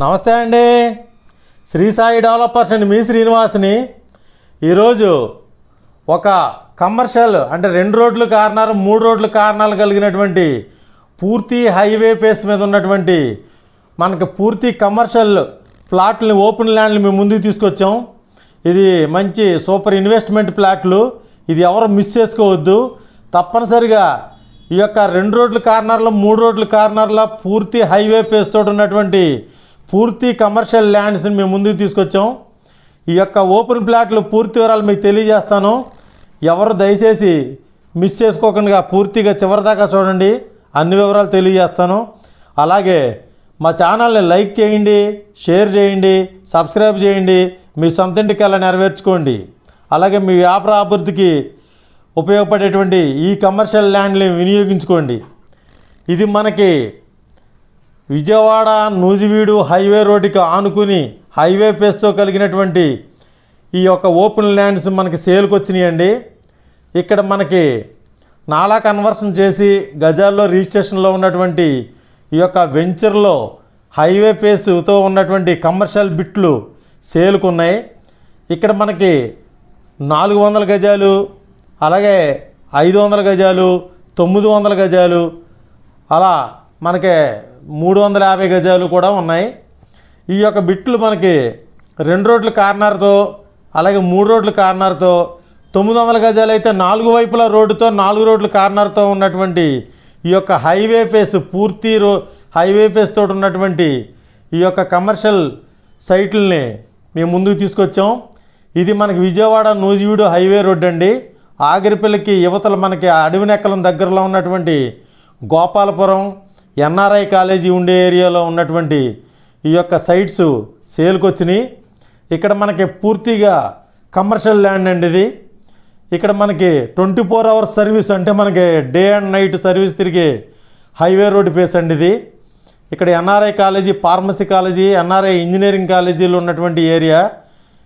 నమస్తే అండి. శ్రీ సాయి డెవలపర్స్ అండి మీ శ్రీనివాస్ని ఈరోజు ఒక కమర్షియల్ అంటే రెండు రోడ్లు కారణాలు మూడు రోడ్లు కారణాలు కలిగినటువంటి పూర్తి హైవే ఫేస్ మీద ఉన్నటువంటి మనకి పూర్తి కమర్షియల్ ప్లాట్లు ఓపెన్ ల్యాండ్ని మేము ముందుకు తీసుకొచ్చాం. ఇది మంచి సూపర్ ఇన్వెస్ట్మెంట్ ప్లాట్లు. ఇది ఎవరు మిస్ చేసుకోవద్దు. తప్పనిసరిగా ఈ యొక్క రెండు రోడ్ల కార్నర్లో మూడు రోడ్ల కార్నర్లో పూర్తి హైవే పేస్ తోటి ఉన్నటువంటి పూర్తి కమర్షియల్ ల్యాండ్స్ని మేము ముందుకు తీసుకొచ్చాం. ఈ యొక్క ఓపెన్ ప్లాట్లు పూర్తి వివరాలు మీకు తెలియజేస్తాను. ఎవరు దయచేసి మిస్ చేసుకోకుండా పూర్తిగా చివరిదాకా చూడండి. అన్ని వివరాలు తెలియజేస్తాను. అలాగే మా ఛానల్ని లైక్ చేయండి షేర్ చేయండి సబ్స్క్రైబ్ చేయండి. మీ సొంత ఇంటికి అలా నెరవేర్చుకోండి. అలాగే మీ వ్యాపార అభివృద్ధికి ఉపయోగపడేటువంటి ఈ కమర్షియల్ ల్యాండ్ని వినియోగించుకోండి. ఇది మనకి విజయవాడ నూజివీడు హైవే రోడ్డుకి ఆనుకుని హైవే ఫేస్తో కలిగినటువంటి ఈ యొక్క ఓపెన్ ల్యాండ్స్ మనకి సేల్కి వచ్చినాయండి ఇక్కడ మనకి నాలా కన్వర్షన్ చేసి గజాల్లో రిజిస్ట్రేషన్లో ఉన్నటువంటి ఈ యొక్క వెంచర్లో హైవే ఫేస్తో ఉన్నటువంటి కమర్షియల్ బిట్లు సేల్కు ఉన్నాయి ఇక్కడ మనకి నాలుగు వందల గజాలు అలాగే ఐదు వందల గజాలు తొమ్మిది వందల గజాలు అలా మనకి మూడు వందల యాభై గజాలు కూడా ఉన్నాయి. ఈ యొక్క బిట్లు మనకి రెండు రోడ్ల కార్నర్తో అలాగే మూడు రోడ్ల కార్నర్తో తొమ్మిది వందల గజాలు అయితే నాలుగు వైపుల రోడ్డుతో నాలుగు రోడ్ల కార్నర్తో ఉన్నటువంటి ఈ యొక్క హైవే ఫేస్ పూర్తి రో హైవే ఫేస్ తోటి ఉన్నటువంటి ఈ యొక్క కమర్షియల్ సైట్లని మేము ముందుకు తీసుకొచ్చాం. ఇది మనకి విజయవాడ నూజివీడు హైవే రోడ్ అండి. ఆగిరిపల్లికి యువతల మనకి అడవి నెక్కలం దగ్గరలో ఉన్నటువంటి గోపాలపురం ఎన్ఆర్ఐ కాలేజీ ఉండే ఏరియాలో ఉన్నటువంటి ఈ యొక్క సైట్స్ సేల్కి వచ్చినాయి ఇక్కడ మనకి పూర్తిగా కమర్షియల్ ల్యాండ్ అండి ఇది. ఇక్కడ మనకి ట్వంటీ ఫోర్ అవర్స్ సర్వీస్ అంటే మనకి డే అండ్ నైట్ సర్వీస్ తిరిగే హైవే రోడ్ పేస్ అండి ఇది. ఇక్కడ NRI college pharmacy college NRI engineering కాలేజీలు ఉన్నటువంటి ఏరియా.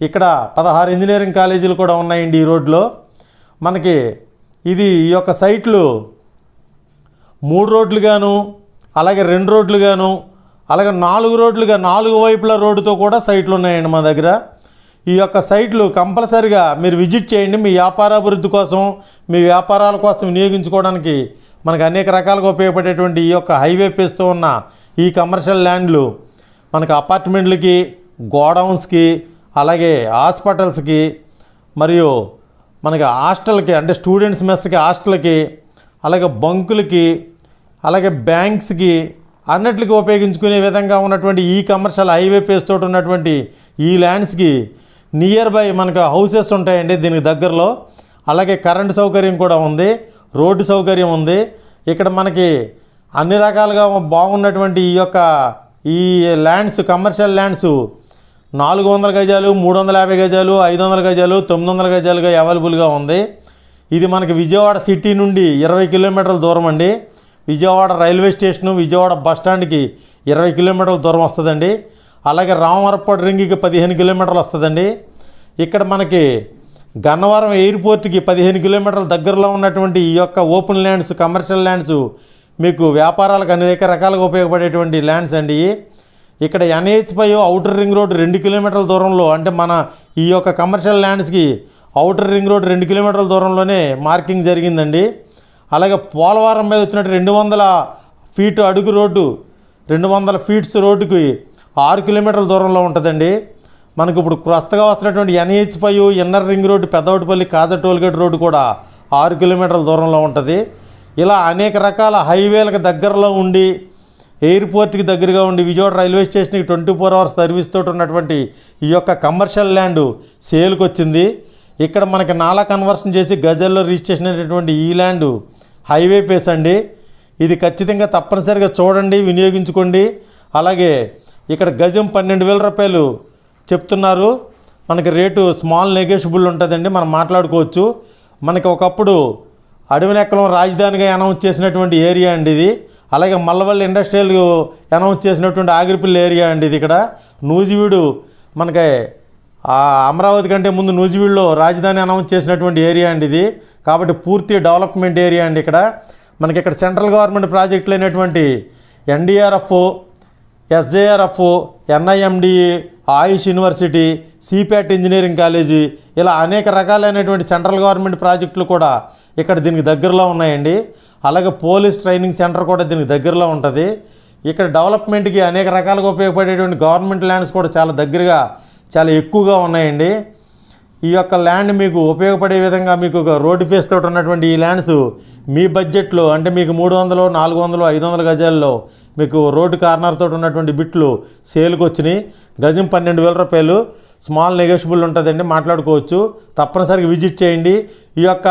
ఇక్కడ పదహారు ఇంజనీరింగ్ కాలేజీలు కూడా ఉన్నాయండి ఈ రోడ్లో. మనకి ఇది ఈ యొక్క సైట్లు మూడు రోడ్లుగాను అలాగే రెండు రోడ్లుగాను అలాగే నాలుగు రోడ్లుగా నాలుగు వైపుల రోడ్డుతో కూడా సైట్లు ఉన్నాయండి మా దగ్గర. ఈ యొక్క సైట్లు కంపల్సరిగా మీరు విజిట్ చేయండి. మీ వ్యాపారాభివృద్ధి కోసం మీ వ్యాపారాల కోసం వినియోగించుకోవడానికి మనకు అనేక రకాలుగా ఉపయోగపడేటువంటి ఈ యొక్క హైవే పేస్తో ఉన్న ఈ కమర్షియల్ ల్యాండ్లు మనకు అపార్ట్మెంట్లకి గోడౌన్స్కి అలాగే హాస్పిటల్స్కి మరియు మనకి హాస్టల్కి అంటే స్టూడెంట్స్ మెస్కి హాస్టల్కి అలాగే బంకులకి అలాగే బ్యాంక్స్కి అన్నిటికి ఉపయోగించుకునే విధంగా ఉన్నటువంటి ఈ కమర్షియల్ హైవే పేస్ తోటి ఉన్నటువంటి ఈ ల్యాండ్స్కి నియర్ బై మనకు హౌసెస్ ఉంటాయండి దీనికి దగ్గరలో. అలాగే కరెంటు సౌకర్యం కూడా ఉంది రోడ్డు సౌకర్యం ఉంది. ఇక్కడ మనకి అన్ని రకాలుగా బాగున్నటువంటి ఈ యొక్క ఈ ల్యాండ్స్ కమర్షియల్ ల్యాండ్స్ నాలుగు వందల గజాలు మూడు వందల యాభై గజాలు ఐదు వందల గజాలు తొమ్మిది వందల గజాలుగా అవైలబుల్గా ఉంది. ఇది మనకి విజయవాడ సిటీ నుండి ఇరవై కిలోమీటర్ల దూరం అండి. Vijayawada railway station Vijayawada bus స్టాండ్కి ఇరవై కిలోమీటర్ల దూరం వస్తుందండి. అలాగే రామవరపాడు రింగికి పదిహేను కిలోమీటర్లు వస్తుందండి. ఇక్కడ మనకి గన్నవరం ఎయిర్పోర్ట్కి పదిహేను కిలోమీటర్ల దగ్గరలో ఉన్నటువంటి ఈ యొక్క ఓపెన్ ల్యాండ్స్ కమర్షియల్ ల్యాండ్స్ మీకు వ్యాపారాలకు అనేక రకాలుగా ఉపయోగపడేటువంటి ల్యాండ్స్ అండి ఇక్కడ ఎన్హెచ్పై అవుటర్ రింగ్ రోడ్ రెండు కిలోమీటర్ల దూరంలో అంటే మన ఈ యొక్క కమర్షియల్ ల్యాండ్స్కి అవుటర్ రింగ్ రోడ్ రెండు కిలోమీటర్ల దూరంలోనే మార్కింగ్ జరిగిందండి. అలాగే పోలవరం మీద వచ్చినట్టు రెండు వందల ఫీట్ అడుగు రోడ్డు రెండు వందల ఫీట్స్ రోడ్డుకి ఆరు కిలోమీటర్ల దూరంలో ఉంటుందండి. మనకు ఇప్పుడు కొత్తగా వస్తున్నటువంటి NH five inner ring road Peddavatipalli Kaja tollgate road కూడా ఆరు కిలోమీటర్ల దూరంలో ఉంటుంది. ఇలా అనేక రకాల హైవేలకు దగ్గరలో ఉండి ఎయిర్పోర్ట్కి దగ్గరగా ఉండి విజయవాడ రైల్వే స్టేషన్కి ట్వంటీ ఫోర్ అవర్స్ సర్వీస్ తోటి ఉన్నటువంటి ఈ యొక్క కమర్షియల్ ల్యాండ్ సేల్కి వచ్చింది ఇక్కడ మనకి నాలా కన్వర్షన్ చేసి గజల్లో రిజిస్ట్రేషన్ అయినటువంటి ఈ ల్యాండ్ హైవే ప్లేస్ అండి. ఇది ఖచ్చితంగా తప్పనిసరిగా చూడండి వినియోగించుకోండి. అలాగే ఇక్కడ గజం పన్నెండు వేల రూపాయలు చెప్తున్నారు. మనకి రేటు స్మాల్ నెగోషియబుల్ ఉంటుందండి మనం మాట్లాడుకోవచ్చు. మనకి ఒకప్పుడు అడవినెక్కలం రాజధానిగా అనౌన్స్ చేసినటువంటి ఏరియా అండి ఇది. అలాగే మల్లవల్లి ఇండస్ట్రియల్ అనౌన్స్ చేసినటువంటి ఆగిరిపల్లి ఏరియా అండి ఇది ఇక్కడ. నూజివీడు మనకి అమరావతి కంటే ముందు నూజివీడులో రాజధాని అనౌన్స్ చేసినటువంటి ఏరియా అండి ఇది. కాబట్టి పూర్తి డెవలప్మెంట్ ఏరియా అండి ఇక్కడ. మనకి ఇక్కడ సెంట్రల్ గవర్నమెంట్ ప్రాజెక్టులు అయినటువంటి NDRF SJRF NIMDE AYUSH university CIPET engineering college ఇలా అనేక రకాలైనటువంటి సెంట్రల్ గవర్నమెంట్ ప్రాజెక్టులు కూడా ఇక్కడ దీనికి దగ్గరలో ఉన్నాయండి. అలాగే పోలీస్ ట్రైనింగ్ సెంటర్ కూడా దీనికి దగ్గరలో ఉంటుంది. ఇక్కడ డెవలప్మెంట్కి అనేక రకాలుగా ఉపయోగపడేటువంటి గవర్నమెంట్ ల్యాండ్స్ కూడా చాలా దగ్గరగా చాలా ఎక్కువగా ఉన్నాయండి. ఈ యొక్క ల్యాండ్ మీకు ఉపయోగపడే విధంగా మీకు ఒక రోడ్డు ఫేస్ తోటి ఉన్నటువంటి ఈ ల్యాండ్స్ మీ బడ్జెట్లో అంటే మీకు మూడు వందలు నాలుగు వందలు ఐదు వందల గజాల్లో మీకు రోడ్డు కార్నర్ తోటి ఉన్నటువంటి బిట్లు సేల్కి వచ్చినాయి. గజం పన్నెండు వేల రూపాయలు. స్మాల్ నెగోషియబుల్ ఉంటుందండి మాట్లాడుకోవచ్చు. తప్పనిసరిగా విజిట్ చేయండి. ఈ యొక్క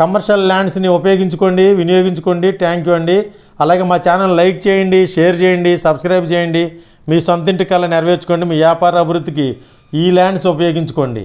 కమర్షియల్ ల్యాండ్స్ని ఉపయోగించుకోండి వినియోగించుకోండి. థ్యాంక్ యూ అండి. అలాగే మా ఛానల్ లైక్ చేయండి షేర్ చేయండి సబ్స్క్రైబ్ చేయండి. మీ సొంత ఇంటి కల్లా నెరవేర్చుకోండి. మీ వ్యాపార అభివృద్ధికి ఈ ల్యాండ్స్ ఉపయోగించుకోండి.